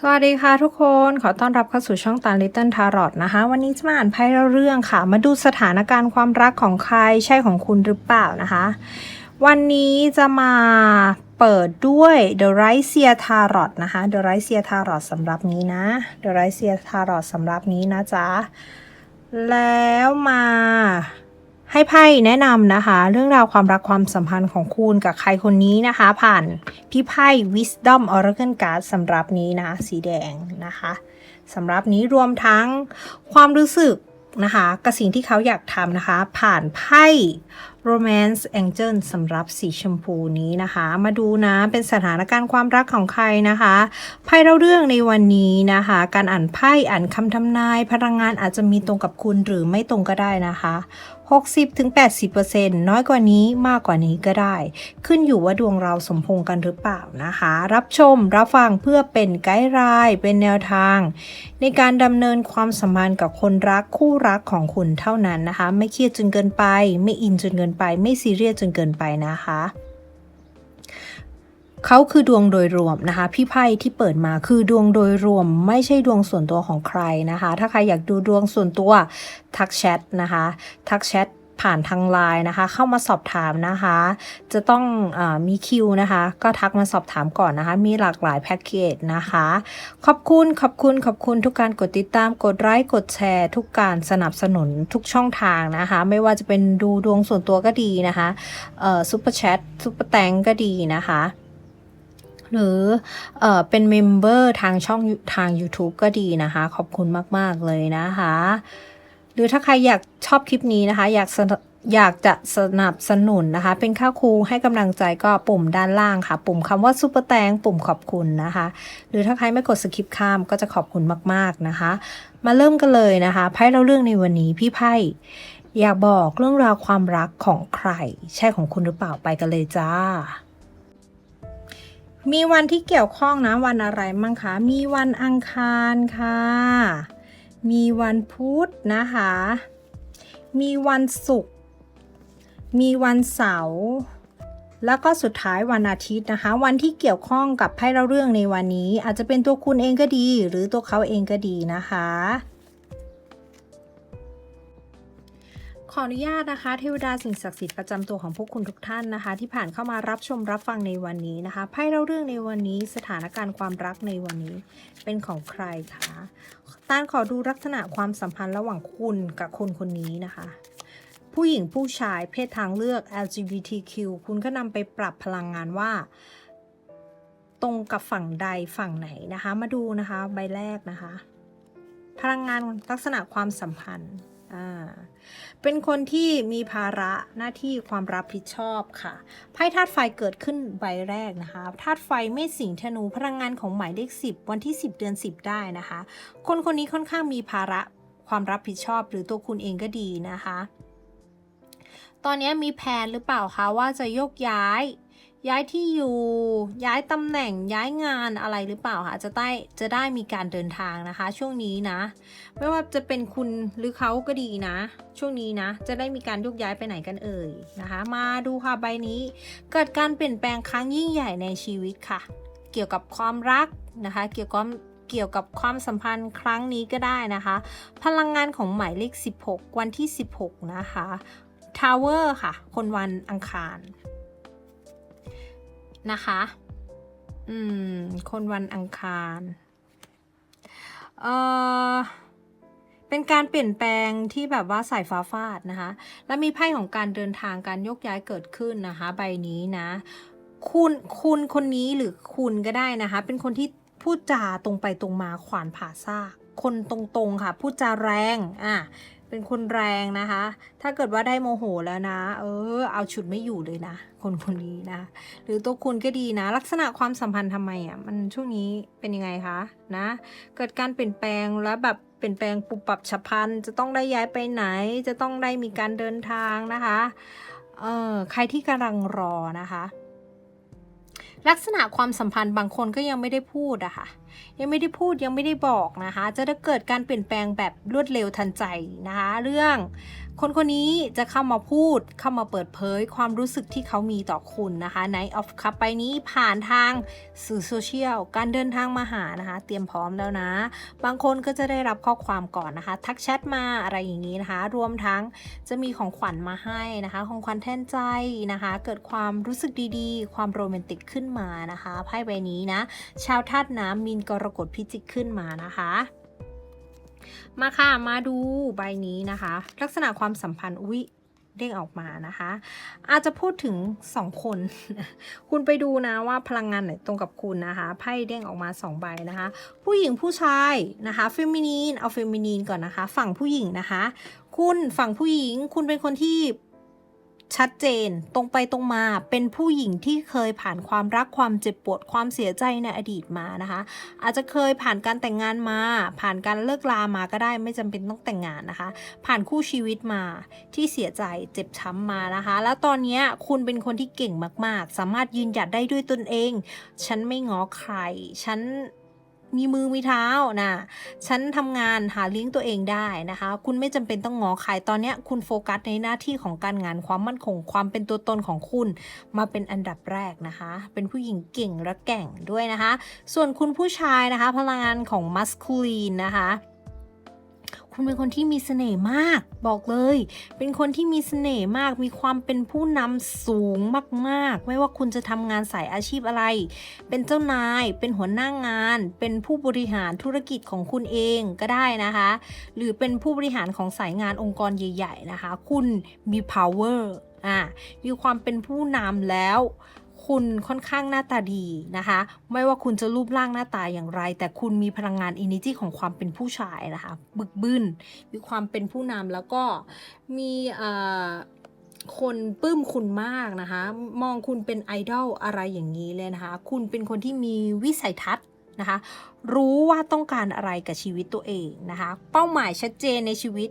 สวัสดีค่ะทุกคน ขอต้อนรับเข้าสู่ช่องตาลิตเติ้ลทารอตนะคะ วันนี้จะมาอ่านไพ่เรื่องค่ะ มาดูสถานการณ์ความรักของใครใช่ของคุณหรือเปล่านะคะ วันนี้จะมาเปิดด้วย The Right s e a Tarot นะคะ The Right s e a Tarot สำหรับนี้นะ The Right s e a Tarot สำหรับนี้นะจ๊ะ แล้วมา ให้ไพ่แนะนำนะคะ เรื่องราวความรักความสัมพันธ์ของคุณกับใครคนนี้นะคะ ผ่านพี่ไพ่ Wisdom Oracle Card สำหรับนี้นะสีแดงนะคะสำหรับนี้รวมทั้งความรู้สึกนะคะกับสิ่งที่เขาอยากทำนะคะ ผ่านไพ่ Romance Angel สำหรับสีชมพูนี้นะคะ มาดูนะ เป็นสถานการณ์ความรักของใครนะคะ ไพ่เล่าเรื่องในวันนี้นะคะ การอ่านไพ่อ่านคำทำนาย พลังงานอาจจะมีตรงกับคุณหรือไม่ตรงก็ได้นะคะ 60-80%น้อยกว่านี้มากกว่านี้ก็ได้ ขึ้นอยู่ว่าดวงเราสมพงกันหรือเปล่านะคะ รับชมรับฟังเพื่อเป็นไกด์ไลน์เป็นแนวทาง ในการดำเนินความสัมพันธ์กับคนรักคู่รักของคุณเท่านั้นนะคะ ไม่เครียดจนเกินไป ไม่อินจนเกินไป ไม่ซีเรียสจนเกินไปนะคะ เขาคือดวงโดยรวมนะคะ พี่ไพ่ที่เปิดมาคือดวงโดยรวม ไม่ใช่ดวงส่วนตัวของใครนะคะ ถ้าใครอยากดูดวงส่วนตัวทักแชทนะคะ ทักแชทผ่านทางไลน์นะคะ เข้ามาสอบถามนะคะ จะต้องอมีคิวนะคะ ก็ทักมาสอบถามก่อนนะคะ มีหลากหลายแพ็กเกจนะคะ ขอบคุณขอบคุณขอบคุณทุกการกดติดตามกดไลค์กดแชร์ ทุกการสนับสนุนทุกช่องทางนะคะ ไม่ว่าจะเป็นดูดวงส่วนตัวก็ดีนะคะซุปเปอร์แชทซุปเปอร์แตงก็ดีนะคะ หรือเออเป็นเมมเบอร์ทางช่องทาง YouTube ก็ดีนะคะ ขอบคุณมาก ๆ เลยนะคะ หรือถ้าใครอยากชอบคลิปนี้นะคะ อยากอยากจะสนับสนุนนะคะ เป็นค่าครูให้กำลังใจก็ปุ่มด้านล่างค่ะ ปุ่มคำว่าซุปเปอร์แตงปุ่มขอบคุณนะคะ หรือถ้าใครไม่กดสคิปข้ามก็จะขอบคุณมากๆนะคะ มาเริ่มกันเลยนะคะไพ่เล่าเรื่องในวันนี้พี่ไพ่อยากบอกเรื่องราวความรักของใคร ใช่ของคุณหรือเปล่าไปกันเลยจ้า มีวันที่เกี่ยวข้องนะวันอะไรมั่งคะ มีวันอังคารค่ะ มีวันพุธนะคะ มีวันศุกร์ มีวันเสาร์ แล้วก็สุดท้ายวันอาทิตย์นะคะ วันที่เกี่ยวข้องกับไพ่เล่าเรื่องในวันนี้ อาจจะเป็นตัวคุณเองก็ดี หรือตัวเขาเองก็ดีนะคะ ขออนุญาตนะคะเทวดาสิ่งศักดิ์สิทธิ์ประจำตัวของพวกคุณทุกท่านนะคะ ที่ผ่านเข้ามารับชมรับฟังในวันนี้นะคะไพ่เล่าเรื่องในวันนี้สถานการณ์ความรักในวันนี้เป็นของใครคะตานขอดูลักษณะความสัมพันธ์ระหว่างคุณกับคนคนนี้นะคะ ผู้หญิงผู้ชายเพศทางเลือก LGBTQ คุณก็นำไปปรับพลังงานว่า ตรงกับฝั่งใดฝั่งไหนนะคะ มาดูนะคะใบแรกนะคะ พลังงานลักษณะความสัมพันธ์อ่าเป็นคนที่มีภาระหน้าที่ความรับผิดชอบค่ะ ไพ่ธาตุไฟเกิดขึ้นใบแรกนะคะธาตุไฟไม่สิงธนูพลังงานของหมายเลข10 วันที่ 10 เดือน 10 ได้นะคะ คนคนนี้ค่อนข้างมีภาระความรับผิดชอบหรือตัวคุณเองก็ดีนะคะ ตอนนี้มีแผนหรือเปล่าคะว่าจะยกย้าย ย้ายที่อยู่ ย้ายตำแหน่งย้ายงานอะไรหรือเปล่าคะจะได้จะได้มีการเดินทางนะคะ ช่วงนี้นะ ไม่ว่าจะเป็นคุณหรือเขาก็ดีนะ ช่วงนี้นะ จะได้มีการยกย้ายไปไหนกันเอ่ยนะคะ มาดูค่ะใบนี้ เกิดการเปลี่ยนแปลงครั้งยิ่งใหญ่ในชีวิตค่ะ เกี่ยวกับความรักนะคะ เกี่ยวกับเกี่ยวกับความสัมพันธ์ครั้งนี้ก็ได้นะคะ พลังงานของหมายเลข 16 วันที่ 16 นะคะทาวเวอร์ค่ะ คนวันอังคาร นะคะ อืม คนวันอังคาร เอ่อ เป็นการเปลี่ยนแปลงที่แบบว่าสายฟ้าฟาดนะคะ และมีไพ่ของการเดินทางการยกย้ายเกิดขึ้นนะคะ ใบนี้นะ คุณคุณคนนี้หรือคุณก็ได้นะคะ เป็นคนที่พูดจาตรงไปตรงมาขวานผ่าซากคนตรงๆค่ะ พูดจาแรง อะ เป็นคนแรงนะคะ ถ้าเกิดว่าได้โมโหแล้วนะ เออ เอาฉุดไม่อยู่เลยนะ คนคนนี้นะ หรือตัวคุณก็ดีนะ ลักษณะความสัมพันธ์ทำไมอะ มันช่วงนี้เป็นยังไงคะนะ เกิดการเปลี่ยนแปลงแล้วแบบเปลี่ยนแปลงปุบปับฉับพลัน จะต้องได้ย้ายไปไหน จะต้องได้มีการเดินทางนะคะ เออใครที่กำลังรอนะคะ ลักษณะความสัมพันธ์บางคนก็ยังไม่ได้พูดอะค่ะ ยังไม่ได้พูดยังไม่ได้บอกนะคะ จะได้เกิดการเปลี่ยนแปลงแบบรวดเร็วทันใจนะคะ เรื่อง คนคนนี้จะเข้ามาพูดเข้ามาเปิดเผยความรู้สึกที่เขามีต่อคุณนะคะ Night of Cup ไปนี้ผ่านทางสื่อโซเชียลการเดินทางมาหานะคะ เตรียมพร้อมแล้วนะ บางคนก็จะได้รับข้อความก่อนนะคะ ทักแชทมาอะไรอย่างนี้นะคะ รวมทั้งจะมีของขวัญมาให้นะคะของขวัญแทนใจนะคะ เกิดความรู้สึกดีๆ ความโรแมนติกขึ้นมานะคะไพ่ใบนี้นะชาวธาตุน้ำมีนกรกฎพิจิกขึ้นมานะคะ มาค่ะมาดูใบนี้นะคะ ลักษณะความสัมพันธ์อุ้ยเด้งออกมานะคะ อาจจะพูดถึงสองคน คุณไปดูนะว่าพลังงานไหนตรงกับคุณนะคะไพ่เด้งออกมาสองใบนะคะ ผู้หญิงผู้ชายนะคะเฟมินีนเอาเฟมินีนก่อนนะคะ ฝั่งผู้หญิงนะคะ คุณฝั่งผู้หญิง คุณเป็นคนที่ ชัดเจนตรงไปตรงมาเป็นผู้หญิงที่เคยผ่านความรักความเจ็บปวดความเสียใจในอดีตมานะคะ อาจจะเคยผ่านการแต่งงานมา ผ่านการเลิกลามาก็ได้ไม่จำเป็นต้องแต่งงานนะคะ ผ่านคู่ชีวิตมาที่เสียใจเจ็บช้ำมานะคะ แล้วตอนนี้คุณเป็นคนที่เก่งมากๆ สามารถยืนหยัดได้ด้วยตนเอง ฉันไม่ง้อใคร ฉัน มีมือมีเท้านะฉันทำงานหาเลี้ยงตัวเองได้นะคะ คุณไม่จำเป็นต้องงอใครตอนนี้คุณโฟกัสในหน้าที่ของการงานความมั่นคงความเป็นตัวตนของคุณ มาเป็นอันดับแรกนะคะ เป็นผู้หญิงเก่งและแก่งด้วยนะคะ ส่วนคุณผู้ชายนะคะ พลังงานของมัสคูลีนนะคะ คุณเป็นคนที่มีเสน่ห์มาก บอกเลย เป็นคนที่มีเสน่ห์มาก มีความเป็นผู้นำสูงมากๆ ไม่ว่าคุณจะทำงานสายอาชีพอะไร เป็นเจ้านาย เป็นหัวหน้างาน เป็นผู้บริหารธุรกิจของคุณเองก็ได้นะคะ หรือเป็นผู้บริหารของสายงานองค์กรใหญ่ ๆ นะคะ คุณมี power อ่ามีความเป็นผู้นำแล้ว คุณค่อนข้างหน้าตาดีนะคะ ไม่ว่าคุณจะรูปร่างหน้าตาอย่างไร แต่คุณมีพลังงานอินิจิของความเป็นผู้ชายนะคะ บึกบึนมีความเป็นผู้นำแล้วก็มีคนปลื้มคุณมากนะคะ มองคุณเป็นไอดอลอะไรอย่างนี้เลยนะคะ คุณเป็นคนที่มีวิสัยทัศน์ นะคะ รู้ว่าต้องการอะไรกับชีวิตตัวเองนะคะ เป้าหมายชัดเจนในชีวิต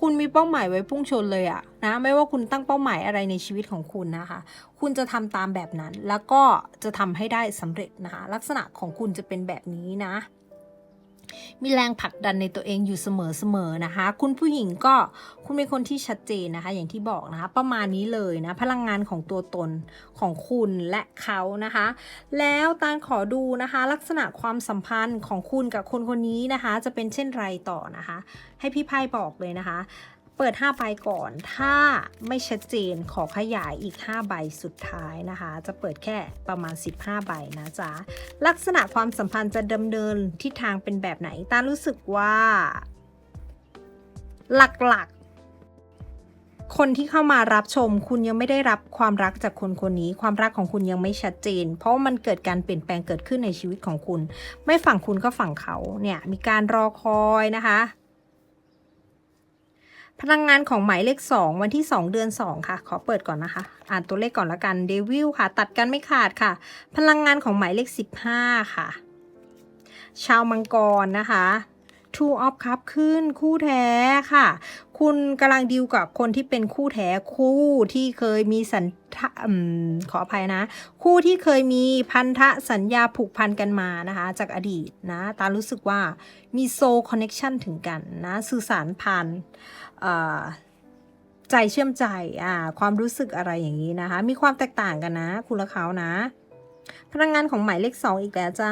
คุณมีเป้าหมายไว้พุ่งชนเลยอะนะ ไม่ว่าคุณตั้งเป้าหมายอะไรในชีวิตของคุณนะคะ คุณจะทำตามแบบนั้น แล้วก็จะทำให้ได้สำเร็จนะคะ ลักษณะของคุณจะเป็นแบบนี้นะ มีแรงผลักดันในตัวเองอยู่เสมอๆนะคะ คุณผู้หญิงก็คุณเป็นคนที่ชัดเจนนะคะ อย่างที่บอกนะคะ ประมาณนี้เลยนะ พลังงานของตัวตนของคุณและเขานะคะ แล้วตาลขอดูนะคะ ลักษณะความสัมพันธ์ของคุณกับคนคนนี้นะคะ จะเป็นเช่นไรต่อนะคะ ให้พี่ไพ่บอกเลยนะคะ เปิด 5 ใบก่อน ถ้าไม่ชัดเจนขอขยายอีก 5 ใบสุดท้ายนะคะ จะเปิดแค่ประมาณ 15 ใบนะจ๊ะ ลักษณะความสัมพันธ์จะดำเนินทิศทางเป็นแบบไหน ตารู้สึกว่า หลักๆ คนที่เข้ามารับชม คุณยังไม่ได้รับความรักจากคนคนนี้ ความรักของคุณยังไม่ชัดเจน เพราะมันเกิดการเปลี่ยนแปลงเกิดขึ้นในชีวิตของคุณ ไม่ฝั่งคุณก็ฝั่งเขาเนี่ย มีการรอคอยนะคะ พลังงานของหมายเลข 2 วันที่ 2 เดือน 2 ค่ะ ขอเปิดก่อนนะคะ อ่านตัวเลขก่อนละกันเดวิลค่ะ ตัดกันไม่ขาดค่ะ พลังงานของหมายเลข 15 ค่ะ ชาวมังกรนะคะ Two of Cup ขึ้นคู่แท้ค่ะ คุณกำลังดีลกับคนที่เป็นคู่แท้คู่ที่เคยมีสัญทะอืมขออภัยนะ คู่ที่เคยมีพันธะสัญญาผูกพันกันมานะคะ จากอดีตนะตารู้สึกว่ามีโซคอนเน็ชันถึงกันนะ สื่อสารผ่านใจเชื่อมใจอ่าความรู้สึกอะไรอย่างนี้นะคะ มีความแตกต่างกันนะ คุณและเขานะ พลังงานของหมายเลขสองอีกแล้วจ้า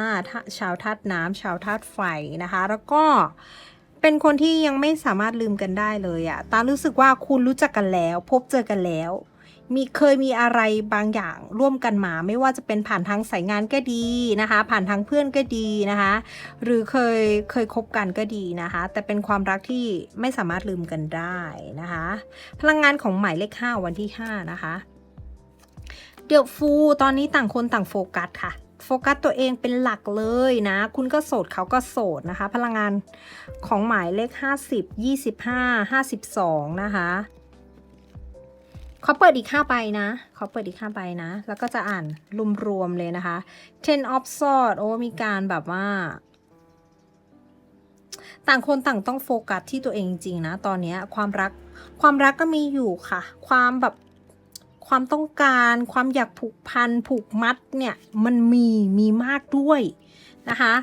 ชาวธาตุน้ำชาวธาตุไฟนะคะ แล้วก็เป็นคนที่ยังไม่สามารถลืมกันได้เลยอะตารู้สึกว่าคุณรู้จักกันแล้ว พบเจอกันแล้ว มีเคยมีอะไรบางอย่างร่วมกันมา ไม่ว่าจะเป็นผ่านทางสายงานก็ดีนะคะ ผ่านทางเพื่อนก็ดีนะคะ หรือเคยเคยคบกันก็ดีนะคะ แต่เป็นความรักที่ไม่สามารถลืมกันได้นะคะ พลังงานของหมายเลข5วันที่5นะคะ เดี๋ยวฟูตอนนี้ต่างคนต่างโฟกัสค่ะ โฟกัสตัวเองเป็นหลักเลยนะ คุณก็โสดเขาก็โสดนะคะ พลังงานของหมายเลข 50 25 52 นะคะขอเปิดอีก5ใบนะขอเปิดอีก5ใบนะ แล้วก็จะอ่านรวมๆเลยนะคะ Ten of Swords โอ้มีการแบบว่า ต่างคนต่างต้องโฟกัสที่ตัวเองจริงๆนะ ตอนนี้ความรักความรักก็มีอยู่ค่ะ ความแบบ ความต้องการ ความอยากผูกพัน ผูกมัดเนี่ย มันมีมีมากด้วยนะคะ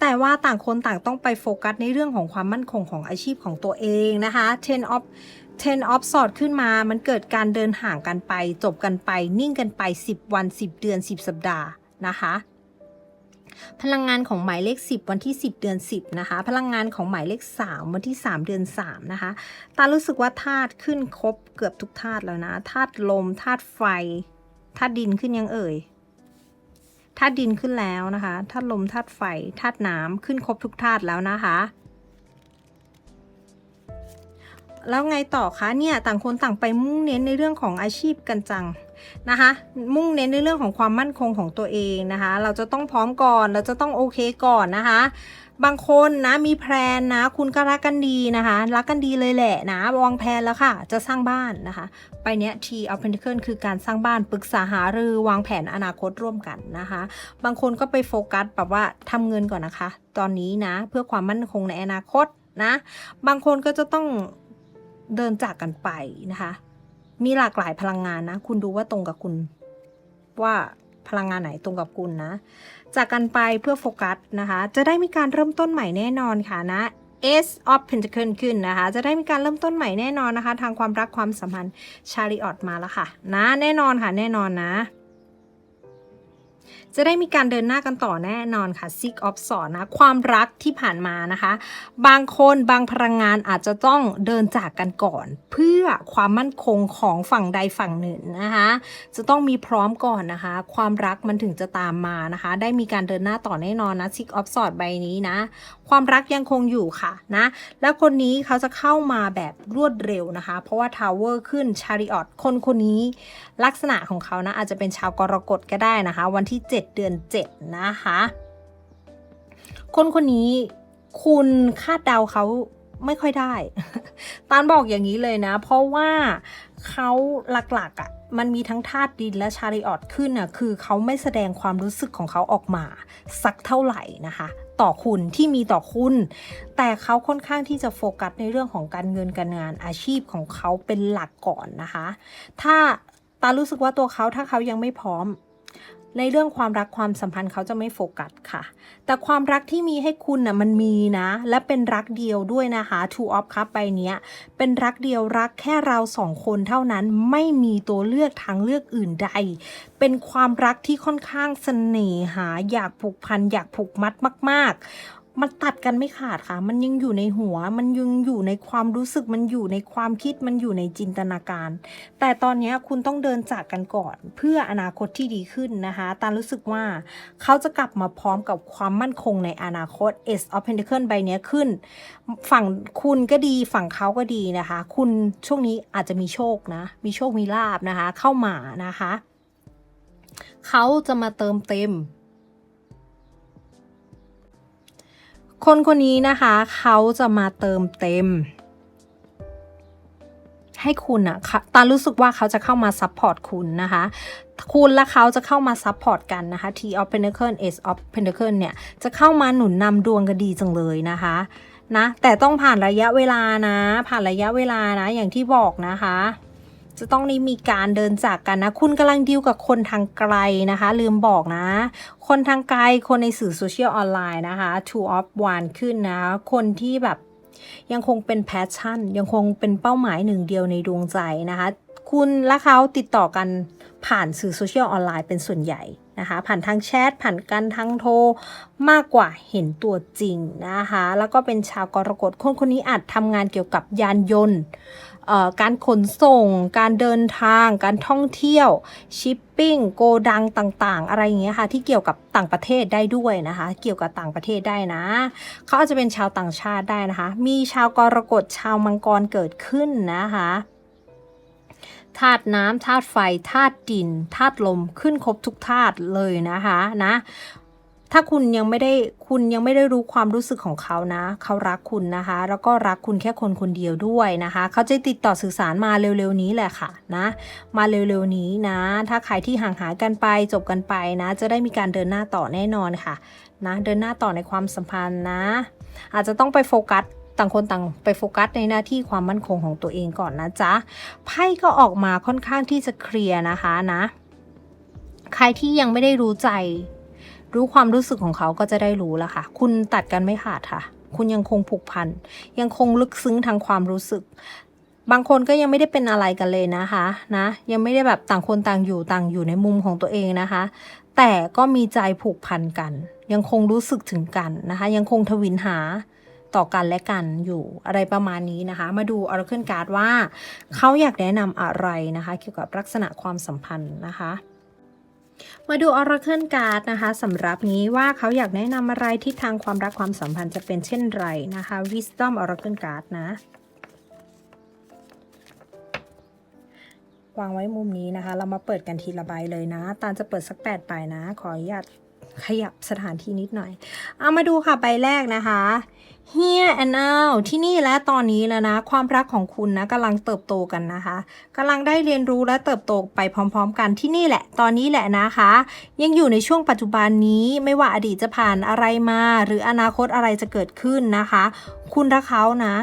แต่ว่าต่างคนต่างต้องไปโฟกัสในเรื่องของความมั่นคงของอาชีพของตัวเองนะคะ ten of ten of s w o r d ขึ้นมา มันเกิดการเดินห่างกันไป จบกันไป นิ่งกันไป 10 วัน 10 เดือน 10 สัปดาห์นะคะ พลังงานของหมายเลข 10 วันที่ 10 เดือน 10 นะคะ พลังงานของหมายเลข 3 วันที่ 3 เดือน 3 นะคะ ตารู้สึกว่าธาตุขึ้นครบเกือบทุกธาตุแล้วนะธาตุลมธาตุไฟธาตุดินขึ้นยังเอ่ยธาตุดินขึ้นแล้วนะคะธาตุลมธาตุไฟธาตุน้ำขึ้นครบทุกธาตุแล้วนะคะ แล้วไงต่อคะเนี่ยต่างคนต่างไปมุ่งเน้นในเรื่องของอาชีพกันจัง นะคะ มุ่งเน้นในเรื่องของความมั่นคงของตัวเองนะคะ เราจะต้องพร้อมก่อน เราจะต้องโอเคก่อนนะคะ บางคนนะมีแพลนนะ คุณก็รักกันดีนะคะ รักกันดีเลยแหละนะวางแผนแล้วค่ะ จะสร้างบ้านนะคะ ไปเนี้ย T of Pentacle คือการสร้างบ้านปรึกษาหารือวางแผนอนาคตร่วมกันนะคะ บางคนก็ไปโฟกัสแบบว่าทำเงินก่อนนะคะ ตอนนี้นะเพื่อความมั่นคงในอนาคตนะ บางคนก็จะต้องเดินจากกันไปนะคะ มีหลากหลายพลังงานนะ คุณดูว่าตรงกับคุณ ว่าพลังงานไหนตรงกับคุณนะ จากกันไปเพื่อโฟกัสนะคะ จะได้มีการเริ่มต้นใหม่แน่นอนค่ะนะ S of Pentacle ขึ้นนะคะ จะได้มีการเริ่มต้นใหม่แน่นอนนะคะ ทางความรักความสัมพันธ์ชาริออตมาแล้วค่ะ นะ แน่นอนค่ะ แน่นอนนะ จะได้มีการเดินหน้ากันต่อแน่นอนค่ะ Six of Swords นะความรักที่ผ่านมานะคะ บางคนบางพลังงานอาจจะต้องเดินจากกันก่อน เพื่อความมั่นคงของฝั่งใดฝั่งหนึ่งนะคะ จะต้องมีพร้อมก่อนนะคะ ความรักมันถึงจะตามมานะคะ ได้มีการเดินหน้าต่อแน่นอนนะ Six of Swords ใบนี้นะ ความรักยังคงอยู่ค่ะนะแล้วคนนี้เขาจะเข้ามาแบบรวดเร็วนะคะ เพราะว่า Tower ขึ้น Chariot คนคนนี้ ลักษณะของเขานะอาจจะเป็นชาวกรกฎก็ได้นะคะ วันที่ 7เดือน 7 นะคะ คนคนนี้คุณคาดเดาเขาไม่ค่อยได้ ตานบอกอย่างนี้เลยนะ เพราะว่าเขาหลักๆอะ่ะมันมีทั้งธาตุดินและชาริออตขึ้นอะคือเขาไม่แสดงความรู้สึกของเขาออกมา สักเท่าไหร่นะคะ ต่อคุณที่มีต่อคุณ แต่เขาค่อนข้างที่จะโฟกัสในเรื่องของการเงินการงานอาชีพของเขาเป็นหลักก่อนนะคะ ถ้าตารู้สึกว่าตัวเขาถ้าเขายังไม่พร้อม ในเรื่องความรักความสัมพันธ์เขาจะไม่โฟกัสค่ะ แต่ความรักที่มีให้คุณน่ะมันมีนะ และเป็นรักเดียวด้วยนะคะ Two of Cup ใบเนี้ยเป็นรักเดียวรักแค่เราสองคนเท่านั้นไม่มีตัวเลือกทางเลือกอื่นใด เป็นความรักที่ค่อนข้างเสน่หาอยากผูกพันอยากผูกมัดมาก ๆ มันตัดกันไม่ขาดค่ะ มันยังอยู่ในหัว มันยังอยู่ในความรู้สึก มันอยู่ในความคิด มันอยู่ในจินตนาการ แต่ตอนนี้คุณต้องเดินจากกันก่อน เพื่ออนาคตที่ดีขึ้นนะคะ ตารู้สึกว่าเขาจะกลับมาพร้อมกับความมั่นคงในอนาคต S of Pentacle ใบนี้ขึ้น ฝั่งคุณก็ดี ฝั่งเขาก็ดีนะคะ คุณช่วงนี้อาจจะมีโชคนะ มีโชค มีลาบนะคะ เข้ามานะคะ เขาจะมาเติมเต็ม คนคนนี้นะคะเขาจะมาเติมเต็ม ให้คุณอะตารู้สึกว่าเขาจะเข้ามาซัพพอร์ตคุณนะคะ คุณและเขาจะเข้ามาซัพพอร์ตกันนะคะ T of Pentacle S of Pentacle เนี่ยจะเข้ามาหนุนนำดวงกันดีจังเลยนะคะนะแต่ต้องผ่านระยะเวลานะ ผ่านระยะเวลานะอย่างที่บอกนะคะ จะต้องได้มีการเดินจากกันนะ คุณกำลังดีลกับคนทางไกลนะคะ ลืมบอกนะ คนทางไกลคนในสื่อโซเชียลออนไลน์นะคะ two of one ขึ้นนะ คนที่แบบยังคงเป็นแพชชั่น ยังคงเป็นเป้าหมายหนึ่งเดียวในดวงใจนะคะ คุณและเขาติดต่อกันผ่านสื่อโซเชียลออนไลน์เป็นส่วนใหญ่นะคะ ผ่านทางแชท ผ่านการทางโทร มากกว่าเห็นตัวจริงนะคะ แล้วก็เป็นชาวกรกฎคนคนนี้อาจทำงานเกี่ยวกับยานยนต์ การขนส่ง การเดินทาง การท่องเที่ยว ชิปปิ้ง โกดังต่างๆ อะไรอย่างเงี้ยค่ะ ที่เกี่ยวกับต่างประเทศได้ด้วยนะคะ เกี่ยวกับต่างประเทศได้นะ เขาอาจจะเป็นชาวต่างชาติได้นะคะ มีชาวกรกฎ ชาวมังกรเกิดขึ้นนะคะธาตุน้ำธาตุไฟธาตุดินธาตุลมขึ้นครบทุกธาตุเลยนะคะนะ ถ้าคุณยังไม่ได้คุณยังไม่ได้รู้ความรู้สึกของเขานะ เขารักคุณนะคะ แล้วก็รักคุณแค่คนคนเดียวด้วยนะคะ เขาจะติดต่อสื่อสารมาเร็วๆนี้แหละค่ะนะ มาเร็วๆนี้นะ ถ้าใครที่ห่างหายกันไปจบกันไปนะ จะได้มีการเดินหน้าต่อแน่นอนค่ะนะเดินหน้าต่อในความสัมพันธ์นะ อาจจะต้องไปโฟกัสต่างคนต่างไปโฟกัสในหน้าที่ความมั่นคงของตัวเองก่อนนะจ๊ะไพ่ก็ออกมาค่อนข้างที่จะเคลียร์นะคะนะ ใครที่ยังไม่ได้รู้ใจ รู้ความรู้สึกของเขาก็จะได้รู้แล้วค่ะ คุณตัดกันไม่ขาดค่ะ คุณยังคงผูกพัน ยังคงลึกซึ้งทางความรู้สึก บางคนก็ยังไม่ได้เป็นอะไรกันเลยนะคะนะ ยังไม่ได้แบบต่างคนต่างอยู่ต่างอยู่ในมุมของตัวเองนะคะ แต่ก็มีใจผูกพันกัน ยังคงรู้สึกถึงกันนะคะ ยังคงทวินหาต่อกันและกันอยู่อะไรประมาณนี้นะคะ มาดู Oracle Card ว่า เขาอยากแนะนำอะไรนะคะ เกี่ยวกับลักษณะความสัมพันธ์นะคะ มาดู Oracle Card นะคะสำหรับนี้ว่าเขาอยากแนะนำอะไรทิศทางความรักความสัมพันธ์จะเป็นเช่นไรนะคะ Wisdom Oracle Card นะ วางไว้มุมนี้นะคะ เรามาเปิดกันทีละใบเลยนะ ตาจะเปิดสักแปดใบนะ ขออนุญาตขยับสถานที่นิดหน่อย เอามาดูค่ะใบแรกนะคะ Here and now ที่นี่และตอนนี้แล้วนะ ความรักของคุณนะกำลังเติบโตกันนะคะกำลังได้เรียนรู้และเติบโตไปพร้อม ๆ กันที่นี่แหละ ตอนนี้แหละนะคะ ยังอยู่ในช่วงปัจจุบันนี้ไม่ว่าอดีตจะผ่านอะไรมา หรืออนาคตอะไรจะเกิดขึ้นนะคะ คุณรักเขานะ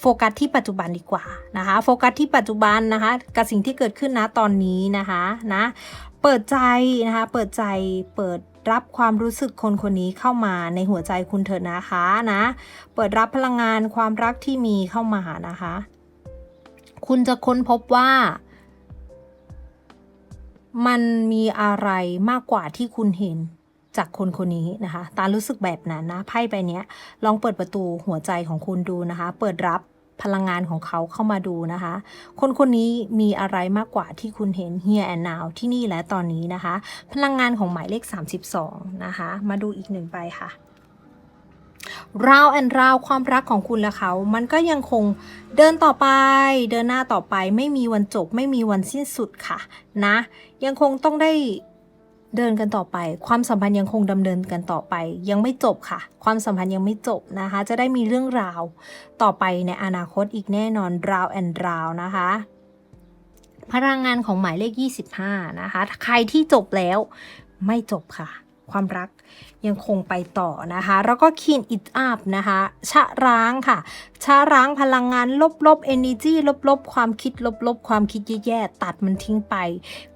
โฟกัสที่ปัจจุบันดีกว่านะคะโฟกัสที่ปัจจุบันนะคะ กับสิ่งที่เกิดขึ้นนะตอนนี้นะคะนะ เปิดใจนะคะ เปิดใจเปิด รับความรู้สึกคนคนนี้เข้ามาในหัวใจคุณเถอะนะคะนะ เปิดรับพลังงานความรักที่มีเข้ามานะคะ คุณจะค้นพบว่า มันมีอะไรมากกว่าที่คุณเห็นจากคนคนนี้นะคะ ตารู้สึกแบบนั้นนะไพ่ใบนี้ลองเปิดประตูหัวใจของคุณดูนะคะ เปิดรับ พลังงานของเขาเข้ามาดูนะคะ คนคนนี้มีอะไรมากกว่าที่คุณเห็น here and now ที่นี่และตอนนี้นะคะ พลังงานของหมายเลข 32 นะคะ มาดูอีกหนึ่งใบค่ะราวแอนราวความรักของคุณและเขา มันก็ยังคงเดินต่อไป เดินหน้าต่อไป ไม่มีวันจบ ไม่มีวันสิ้นสุดค่ะ นะ ยังคงต้องได้ เดินกันต่อไป ความสัมพันธ์ยังคงดำเนินกันต่อไป ยังไม่จบค่ะ ความสัมพันธ์ยังไม่จบนะคะ จะได้มีเรื่องราวต่อไปในอนาคตอีกแน่นอนราวแอนราวนะคะพลังงานของหมายเลข 25 นะคะ ใครที่จบแล้วไม่จบค่ะ ความรัก ยังคงไปต่อนะคะ แล้วก็ clean it up นะคะ ชะร้างค่ะ ชะร้างพลังงานลบๆ energy ลบๆ ความคิดลบๆ ความคิดแย่ๆ ตัดมันทิ้งไป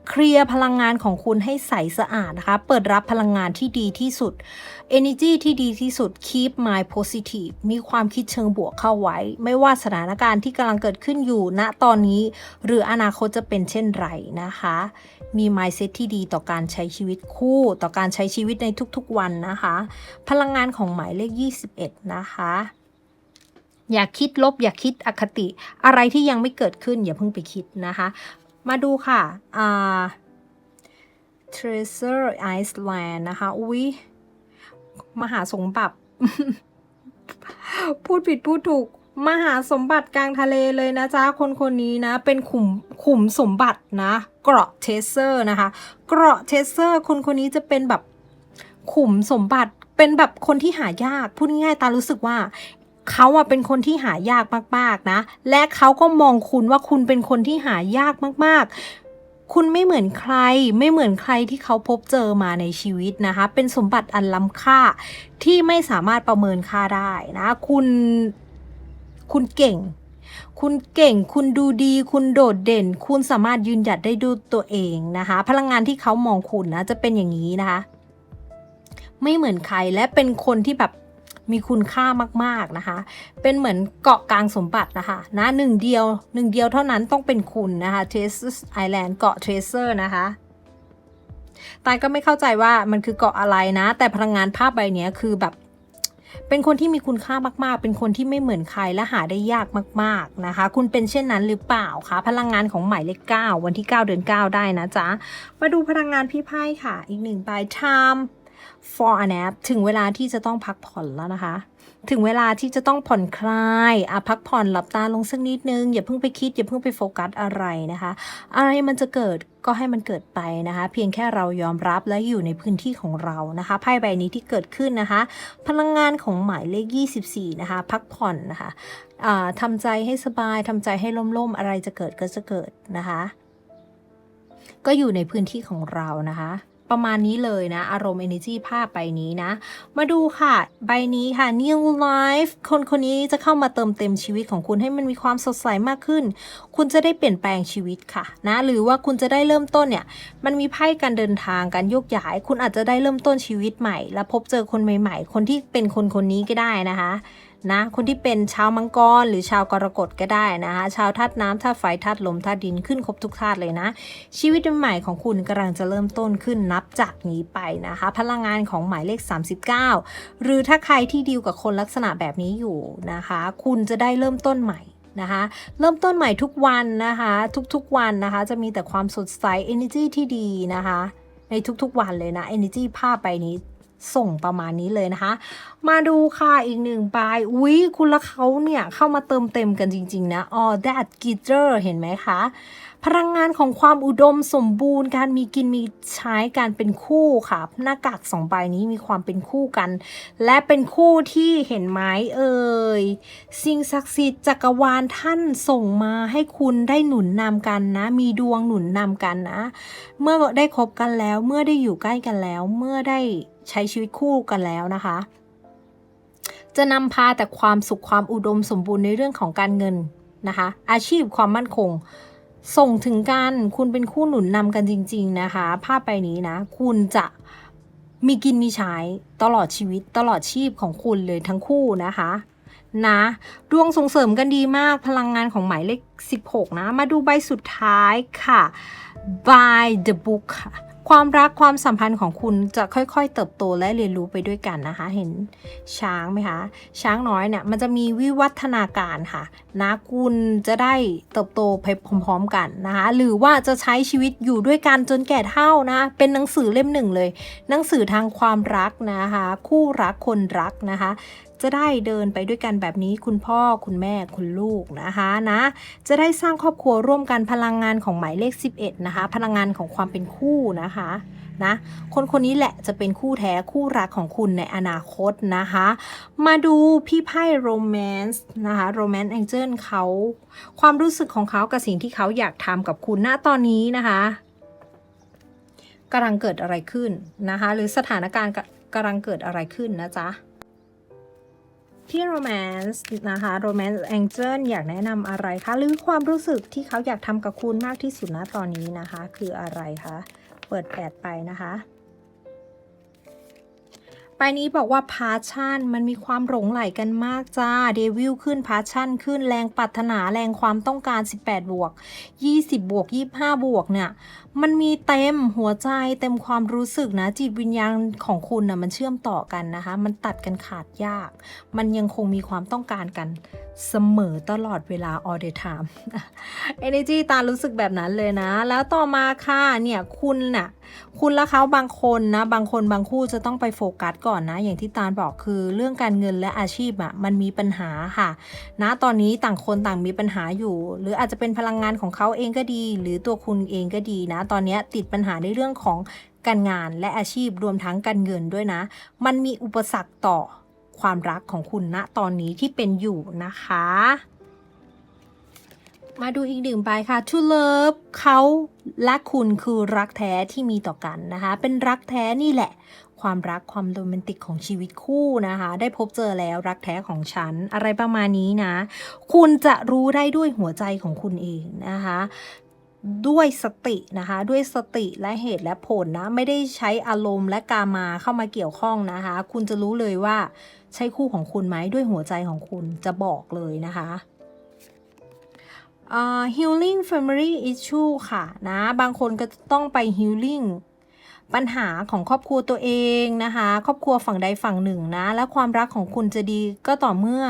เคลียร์พลังงานของคุณให้ใสสะอาดนะคะ เปิดรับพลังงานที่ดีที่สุด energy ที่ดีที่สุด keep mind positive มีความคิดเชิงบวกเข้าไว้ ไม่ว่าสถานการณ์ที่กำลังเกิดขึ้นอยู่ณตอนนี้ หรืออนาคตจะเป็นเช่นไรนะคะ มี mindset ที่ดีต่อการใช้ชีวิตคู่ ต่อการใช้ชีวิตในทุกๆวันนะคะ พลังงานของหมายเลข 21 นะคะอย่าคิดลบอย่าคิดอคติ อะไรที่ยังไม่เกิดขึ้น อย่าเพิ่งไปคิดนะคะ มาดูค่ะอ่า Treasure Island นะคะอุ๊ยมหาสมบัติ พูดผิดพูดถูก มหาสมบัติกลางทะเลเลยนะจ๊ะ คนคนนี้นะ เป็นขุมขุมสมบัตินะ เกราะเทเซอร์นะคะ เกราะเทเซอร์ คนคนนี้จะเป็นแบบ ขุมสมบัติเป็นแบบคนที่หายากพูดง่ายๆตารู้สึกว่าเขาอะเป็นคนที่หายากมากๆนะ และเขาก็มองคุณว่าคุณเป็นคนที่หายากมากๆคุณไม่เหมือนใครไม่เหมือนใครที่เขาพบเจอมาในชีวิตนะคะ เป็นสมบัติอันล้ำค่าที่ไม่สามารถประเมินค่าได้นะ คุณคุณเก่ง คุณเก่ง คุณดูดี คุณโดดเด่น คุณสามารถยืนหยัดได้ด้วยตัวเองนะคะ พลังงานที่เขามองคุณนะจะเป็นอย่างนี้นะคะ ไม่เหมือนใครและเป็นคนที่แบบมีคุณค่ามากๆนะคะ เป็นเหมือนเกาะกลางสมบัตินะคะนะหนึ่งเดียวหนึ่งเดียวเท่านั้นต้องเป็นคุณนะคะ Traces Island เกาะ Tracer นะคะตายก็ไม่เข้าใจว่ามันคือเกาะอะไรนะ แต่พลังงานภาพใบเนี้ยคือแบบ เป็นคนที่มีคุณค่ามากๆ เป็นคนที่ไม่เหมือนใครและหาได้ยากมาก ๆนะคะ คุณเป็นเช่นนั้นหรือเปล่าคะพลังงานของหมายเลข9วันที่ 9 เดือน 9 ได้นะจ๊ะมาดูพลังงานพี่ไพ่ค่ะ อีกหนึ่งใบ time for a nap ถึงเวลาที่จะต้องพักผ่อนแล้วนะคะ ถึงเวลาที่จะต้องผ่อนคลายอะพักผ่อนหลับตาลงสักนิดนึง อย่าเพิ่งไปคิด อย่าเพิ่งไปโฟกัสอะไรนะคะ อะไรมันจะเกิดก็ให้มันเกิดไปนะคะ เพียงแค่เรายอมรับและอยู่ในพื้นที่ของเรานะคะไพ่ใบนี้ที่เกิดขึ้นนะคะ พลังงานของหมายเลข 24 นะคะ พักผ่อนนะคะอ่าทำใจให้สบายทำใจให้ล่มๆอะไรจะเกิดก็จะเกิดนะคะ ก็อยู่ในพื้นที่ของเรานะคะ ประมาณนี้เลยนะ อารมณ์ energy ภาพใบนี้นะ มาดูค่ะ ใบนี้ค่ะ new life คนคนนี้จะเข้ามาเติมเต็มชีวิตของคุณให้มันมีความสดใสมากขึ้น คุณจะได้เปลี่ยนแปลงชีวิตค่ะนะ หรือว่าคุณจะได้เริ่มต้นเนี่ย มันมีไพ่การเดินทางการโยกย้าย คุณอาจจะได้เริ่มต้นชีวิตใหม่ และพบเจอคนใหม่ ๆ คนที่เป็นคนคนนี้ก็ได้นะคะ นะคนที่เป็นชาวมังกรหรือชาวกรกฎก็ได้นะคะชาวธาตุน้ำธาตุไฟธาตุลมธาตุดินขึ้นครบทุกธาตุเลยนะ ชีวิตใหม่ของคุณกำลังจะเริ่มต้นขึ้นนับจากนี้ไปนะคะ พลังงานของหมายเลข 39 หรือถ้าใครที่ดีลกับคนลักษณะแบบนี้อยู่นะคะ คุณจะได้เริ่มต้นใหม่นะคะเริ่มต้นใหม่ทุกวันนะคะ ทุกๆวันนะคะ จะมีแต่ความสดใส energy ที่ดีนะคะ ในทุกๆวันเลยนะ energy ภาพไปนี้ ส่งประมาณนี้เลยนะคะ มาดูค่ะอีกหนึ่งใบอุ๊ยคุณละเขาเนี่ย เข้ามาเติมเต็มกันจริง ๆ นะ all that glitter เห็นไหมคะ พลังงานของความอุดมสมบูรณ์ การมีกินมีใช้การเป็นคู่ค่ะ หน้ากากสองใบนี้มีความเป็นคู่กัน และเป็นคู่ที่เห็นไหมเอ่ยสิ่งศักดิ์สิทธิ์จักรวาลท่านส่งมาให้คุณได้หนุนนำกันนะ มีดวงหนุนนำกันนะ เมื่อได้คบกันแล้วเมื่อได้อยู่ใกล้กันแล้วเมื่อได้ ใช้ชีวิตคู่กันแล้วนะคะ จะนำพาแต่ความสุขความอุดมสมบูรณ์ในเรื่องของการเงินนะคะ อาชีพความมั่นคง ส่งถึงกันคุณเป็นคู่หนุนนำกันจริง ๆนะคะ ภาพไปนี้นะ คุณจะมีกินมีใช้ตลอดชีวิตตลอดชีพของคุณเลยทั้งคู่นะคะนะดวงส่งเสริมกันดีมากพลังงานของหมายเลข 16 นะ มาดูใบสุดท้ายค่ะ by the book ค่ะ ความรักความสัมพันธ์ของคุณจะค่อยๆ เติบโตและเรียนรู้ไปด้วยกันนะคะ เห็นช้างไหมคะช้างน้อยเนี่ยมันจะมีวิวัฒนาการค่ะนะคุณจะได้เติบโตไปพร้อมๆกันนะคะ หรือว่าจะใช้ชีวิตอยู่ด้วยกันจนแก่เฒ่านะ เป็นหนังสือเล่มหนึ่งเลย หนังสือทางความรักนะคะ คู่รักคนรักนะคะ จะได้เดินไปด้วยกันแบบนี้คุณพ่อคุณแม่คุณลูกนะคะนะจะได้สร้างครอบครัวร่วมกันพลังงานของหมายเลข 11 นะคะ พลังงานของความเป็นคู่นะคะนะคนคนนี้แหละจะเป็นคู่แท้คู่รักของคุณในอนาคตนะคะ มาดูพี่ไพ่โรแมนส์นะคะโรแมนต์แองเจิลเขา ความรู้สึกของเขากับสิ่งที่เขาอยากทำกับคุณณตอนนี้นะคะกำลังเกิดอะไรขึ้นนะคะ หรือสถานการณ์กำลังเกิดอะไรขึ้นนะจ๊ะ ที่ romance นะคะ romance angel อยากแนะนำอะไรคะ หรือความรู้สึกที่เขาอยากทำกับคุณมากที่สุดนะตอนนี้นะคะ คืออะไรคะ เปิดแปดไปนะคะ ไปนี้บอกว่าพาชั่นมันมีความหลงไหลกันมากจ้าเดวิลขึ้นพาชั่นขึ้นแรงปรารถนาแรงความต้องการ 18 บวก 20 บวก 25 บวกเนี่ยมันมีเต็มหัวใจเต็มความรู้สึกนะ จิตวิญญาณของคุณนะมันเชื่อมต่อกันนะคะ มันตัดกันขาดยาก มันยังคงมีความต้องการกัน เสมอตลอดเวลา all the time energy ตารู้สึกแบบนั้นเลยนะ แล้วต่อมาค่ะเนี่ยคุณน่ะคุณและเขาบางคนนะ บางคนบางคู่จะต้องไปโฟกัสก่อนนะ อย่างที่ตาลบอกคือเรื่องการเงินและอาชีพอะ่ะมันมีปัญหาค่ะนะตอนนี้ต่างคนต่างมีปัญหาอยู่ หรืออาจจะเป็นพลังงานของเขาเองก็ดี หรือตัวคุณเองก็ดีนะ ตอนนี้ติดปัญหาในเรื่องของการงานและอาชีพรวมทั้งการเงินด้วยนะ มันมีอุปสรรคต่อ ความรักของคุณณนะตอนนี้ที่เป็นอยู่นะคะ มาดูอีกหนึ่งใบค่ะ To Love เขาและคุณคือรักแท้ที่มีต่อกันนะคะ เป็นรักแท้นี่แหละ ความรักความโรแมนติกของชีวิตคู่นะคะ ได้พบเจอแล้วรักแท้ของฉัน อะไรประมาณนี้นะ คุณจะรู้ได้ด้วยหัวใจของคุณเองนะคะ ด้วยสตินะคะ ด้วยสติและเหตุและผลนะ ไม่ได้ใช้อารมณ์และกามาเข้ามาเกี่ยวข้องนะคะ คุณจะรู้เลยว่าใช่คู่ของคุณไหมด้วยหัวใจของคุณจะบอกเลยนะคะ uh, healing family issue ค่ะนะ บางคนก็ต้องไป healing ปัญหาของครอบครัวตัวเองนะคะ ครอบครัวฝั่งใดฝั่งหนึ่งนะ และความรักของคุณจะดีก็ต่อเมื่อ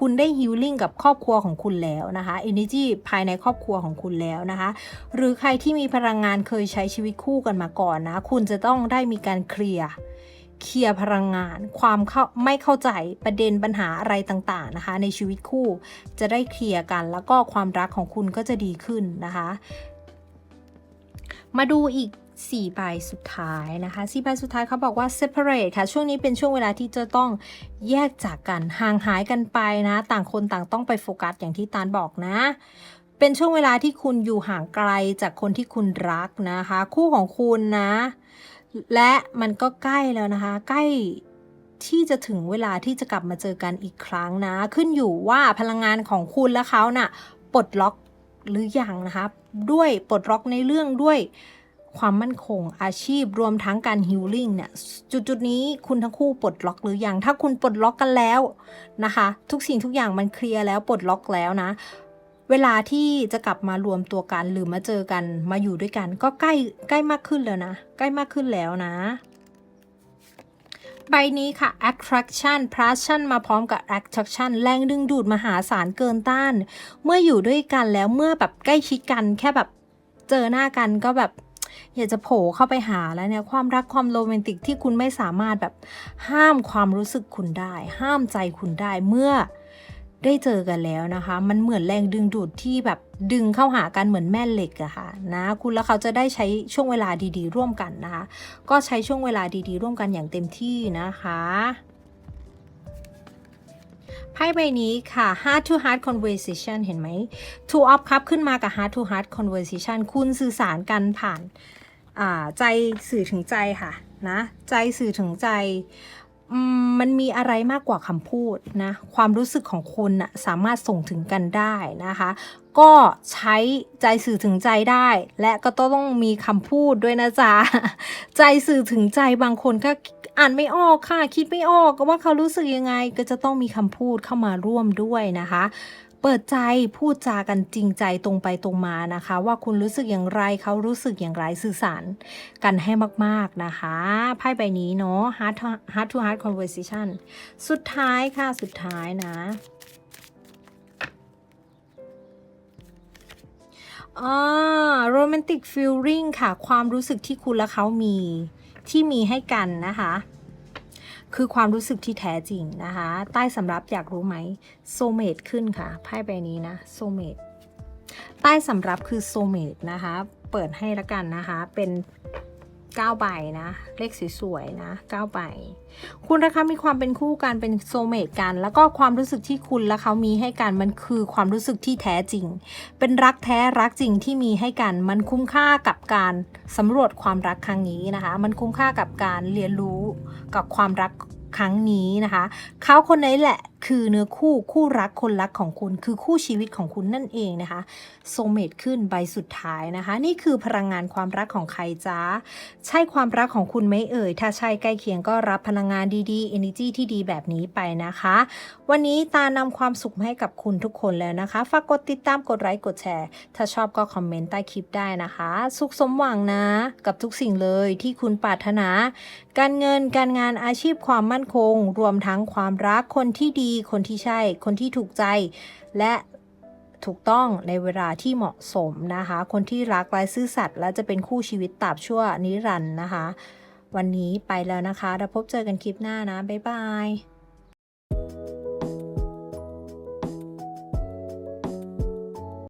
คุณได้ healing กับครอบครัวของคุณแล้วนะคะ energy ภายในครอบครัวของคุณแล้วนะคะ หรือใครที่มีพลังงานเคยใช้ชีวิตคู่กันมาก่อนนะ คุณจะต้องได้มีการเคลียร์เคลียร์พลังงาน ความเข้าไม่เข้าใจประเด็นปัญหาอะไรต่างๆนะคะ ในชีวิตคู่ จะได้เคลียร์กัน แล้วก็ความรักของคุณก็จะดีขึ้นนะคะ มาดูอีก 4 ใบสุดท้ายนะคะ4ใบสุดท้ายเขาบอกว่า separate ค่ะ ช่วงนี้เป็นช่วงเวลาที่จะต้องแยกจากกัน ห่างหายกันไปนะ ต่างคนต่างต้องไปโฟกัสอย่างที่ตาลบอกนะ เป็นช่วงเวลาที่คุณอยู่ห่างไกลจากคนที่คุณรักนะคะ คู่ของคุณนะ และมันก็ใกล้แล้วนะคะ ใกล้ที่จะถึงเวลาที่จะกลับมาเจอกันอีกครั้งนะ ขึ้นอยู่ว่าพลังงานของคุณและเขาน่ะปลดล็อกหรือยังนะคะ ด้วยปลดล็อกในเรื่องด้วย ความมั่นคง อาชีพรวมทั้งการฮิลลิ่งเนี่ยจุดจุดนี้คุณทั้งคู่ปลดล็อกหรือยัง ถ้าคุณปลดล็อกกันแล้วนะคะ ทุกสิ่งทุกอย่างมันเคลียร์แล้วปลดล็อกแล้วนะ เวลาที่จะกลับมารวมตัวกันหรือมาเจอกันมาอยู่ด้วยกัน ก็ใกล้ใกล้มากขึ้นแล้วนะ ใกล้มากขึ้นแล้วนะใบนี้ค่ะ attraction passion มาพร้อมกับ attraction แรงดึงดูดมหาศาลเกินต้าน เมื่ออยู่ด้วยกันแล้วเมื่อแบบใกล้ชิดกันแค่แบบเจอหน้ากันก็แบบ อยากจะโผล่เข้าไปหาแล้วเนี่ยความรักความโรแมนติกที่คุณไม่สามารถแบบห้ามความรู้สึกคุณได้ ห้ามใจคุณได้เมื่อได้เจอกันแล้วนะคะ มันเหมือนแรงดึงดูดที่แบบดึงเข้าหากันเหมือนแม่เหล็กอะค่ะนะ คุณแล้วเขาจะได้ใช้ช่วงเวลาดีๆ ร่วมกันนะคะ ก็ใช้ช่วงเวลาดีๆ ร่วมกันอย่างเต็มที่นะคะ ไพ่ใบนี้ค่ะ heart to heart conversation เห็นไหม two of cup ขึ้นมากับ heart to heart conversation คุณสื่อสารกันผ่านใจสื่อถึงใจค่ะนะ ใจสื่อถึงใจ มันมีอะไรมากกว่าคำพูดนะ ความรู้สึกของคุณนะสามารถส่งถึงกันได้นะคะ ก็ใช้ใจสื่อถึงใจได้ และก็ต้องมีคำพูดด้วยนะจ๊ะ ใจสื่อถึงใจบางคนก็อ่านไม่ออกค่ะ คิดไม่ออกว่าเขารู้สึกยังไง ก็จะต้องมีคำพูดเข้ามาร่วมด้วยนะคะ เปิดใจพูดจากันจริงใจตรงไปตรงมานะคะ ว่าคุณรู้สึกอย่างไรเขารู้สึกอย่างไรสื่อสารกันให้มาก ๆนะคะไพ่ใบนี้เนาะ heart to heart to heart conversation สุดท้ายค่ะสุดท้ายนะอ่า romantic feeling ค่ะ ความรู้สึกที่คุณและเขามีที่มีให้กันนะคะ คือความรู้สึกที่แท้จริงนะคะ ใต้สำรับอยากรู้ไหมโซเมตขึ้นค่ะไพ่ใบนี้นะโซเมตใต้สำรับคือโซเมตนะคะ เปิดให้ละกันนะคะ เป็น 9 ใบนะ เลขสวยๆนะ 9 ใบ คุณนะคะมีความเป็นคู่กันเป็นโซเมตกัน แล้วก็ความรู้สึกที่คุณและเขามีให้กันมันคือความรู้สึกที่แท้จริง เป็นรักแท้รักจริงที่มีให้กัน มันคุ้มค่ากับการสำรวจความรักครั้งนี้นะคะ มันคุ้มค่ากับการเรียนรู้กับความรักครั้งนี้นะคะ เขาคนนี้แหละ คือเนื้อคู่คู่รักคนรักของคุณ คือคู่ชีวิตของคุณนั่นเองนะคะโซเมตขึ้นใบสุดท้ายนะคะ นี่คือพลังงานความรักของใครจ้าใช่ความรักของคุณไหมเอ่ย ถ้าใช่ใกล้เคียงก็รับพลังงานดีๆ energy ที่ดีแบบนี้ไปนะคะ วันนี้ตานำความสุขให้กับคุณทุกคนแล้วนะคะฝากกดติดตามกดไลค์กดแชร์ ถ้าชอบก็คอมเมนต์ใต้คลิปได้นะคะ สุขสมหวังนะ กับทุกสิ่งเลยที่คุณปรารถนา การเงินการงานอาชีพความมั่นคง รวมทั้งความรักคนที่ดีคนที่ใช่ คนที่ถูกใจ และถูกต้องในเวลาที่เหมาะสมนะคะ คนที่รักและซื่อสัตย์และจะเป็นคู่ชีวิตตราบชั่วนิรันดร์นะคะ วันนี้ไปแล้วนะคะเราพบเจอกันคลิปหน้านะ บ๊ายบาย